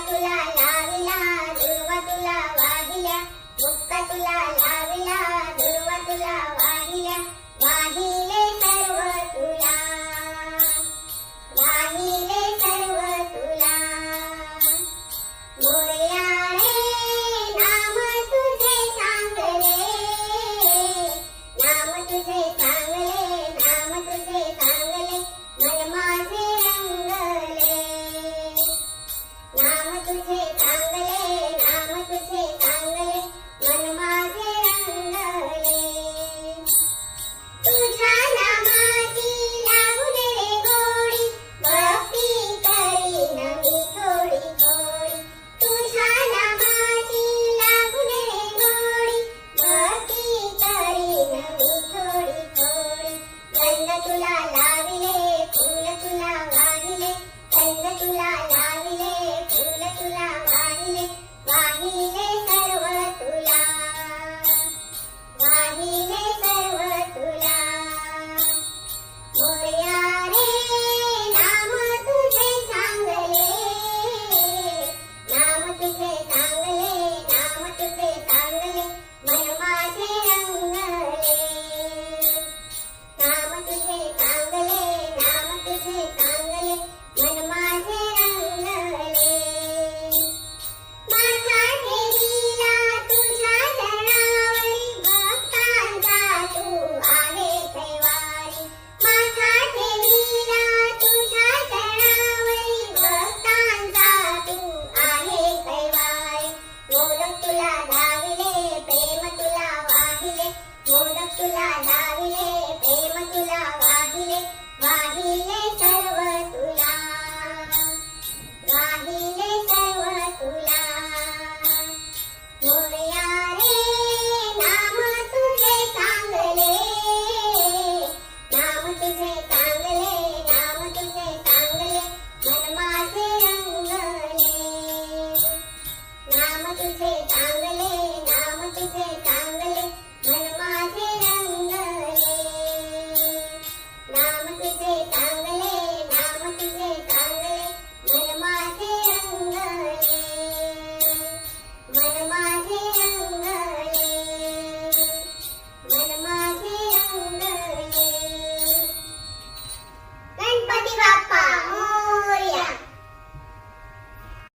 तुला लाविला दुर्वा तुला वाहिल्या. मुक्ता तुला लाविला दुर्वा तुला वाहिल्या. वाहिले सर्व तुला. वाहिले सर्व तुला. मोरया रे नाम तुझे सांगले नाम तुझे सांगले in the July. लाविले प्रेम तुला वाहिले. मोदक तुला लाविले प्रेम तुला वाहिले. वाहिले सर्व तुला. वाहिले सर्व तुला. मोरया रे नाम तुझे सांगले. नाम तुझे I'll